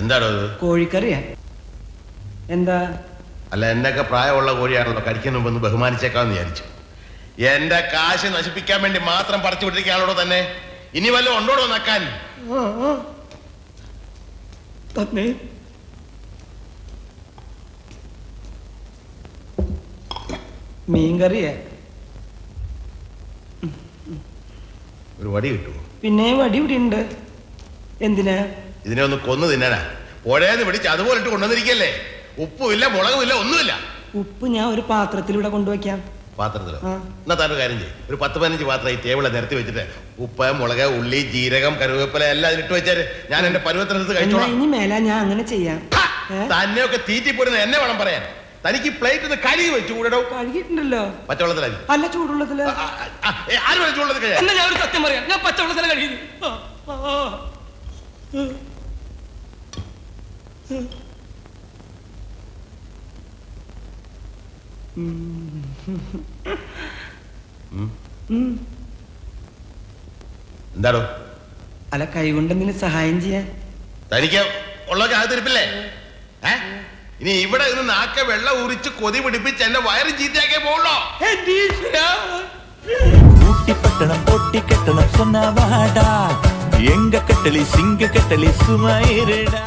എന്താണോ ഇത്? കോഴിക്കറിയാ. എന്താ? അല്ല എന്നൊക്കെ പ്രായമുള്ള കോഴിയാണല്ലോ കഴിക്കുന്ന മുമ്പ് ഒന്ന് ബഹുമാനിച്ചേക്കാന്ന് വിചാരിച്ചു. എന്റെ കാശ് നശിപ്പിക്കാൻ വേണ്ടി മാത്രം പറിച്ചു വിട്ടിരിക്കാണോ തന്നെ ഇനി വല്ല ഉണ്ടോടോ നക്കാൻ. തന്നെ. മീൻകറിയാ. ഒരു വടി കിട്ടുമോ? പിന്നെ വടി ഇവിടെ ഉണ്ട് എന്തിനാ? ഇതിനെ ഒന്ന് കൊന്നു തിന്നാനാ. പുഴയെന്ന് പിടിച്ച് അതുപോലെ ഇട്ട് കൊണ്ടുവന്നിരിക്കല്ലേ? ഉപ്പുമില്ല മുളകുമില്ല ഒന്നുമില്ല. ഉപ്പ് ഞാൻ ഒരു പാത്രത്തിൽ പാത്രത്തിലൂടെ കൊണ്ടുവയ്ക്കാം. പാത്രത്തിലോ. എന്നാ താനൊരു കാര്യം ചെയ്യും. ഒരു പത്ത് പതിനഞ്ച് പാത്രം ഈ ടേബിളെ നിരത്തി വെച്ചിട്ട് ഉപ്പ് മുളക് ഉള്ളി ജീരകം കരുവേപ്പില എല്ലാം അതിലിട്ട് വെച്ചാൽ ഞാൻ എന്റെ പരുവത്തിനടുത്ത് കഴിച്ചോളാം. ഇനി മേല ഞാൻ അങ്ങനെ ചെയ്യാം? തന്നെയൊക്കെ തീറ്റിപ്പോരുന്ന എന്നെ വേണം പറയാൻ. തനിക്ക് പ്ലേറ്റ് ഒന്ന് കഴുകി വെച്ചു കൂടോ കഴുകിയിട്ടുണ്ടല്ലോ. പച്ചവെള്ളത്തിലാക്കി അല്ല ചൂടുള്ളതിൽ ആര് വെച്ചുള്ളത് എന്നാ ഞാൻ ഒരു സത്യം പറയാം. ഞാൻ പച്ചവെള്ളത്തില കഴുകി. എന്താടോ? അല്ല കൈകൊണ്ട് കൊണ്ടെങ്കിലും സഹായം ചെയ്യാൻ. തനിക്ക് ഉള്ള അകത്തിരിപ്പില്ലേ ഏ? ഇനി ഇവിടെ നിന്ന് നാക്കെ വെള്ളം ഉരിച്ച് കൊതി പിടിപ്പിച്ച് എന്നെ വയറ് ചീത്തയാക്കേ പോവുള്ളോ എന്റെ ഈശ്വരാ. ஊட்டி பட்டணம் பொட்டி கட்டணம் சொன்ன வாடா எங்க கட்டளி சிங்க கட்டளி சுமாயிருடா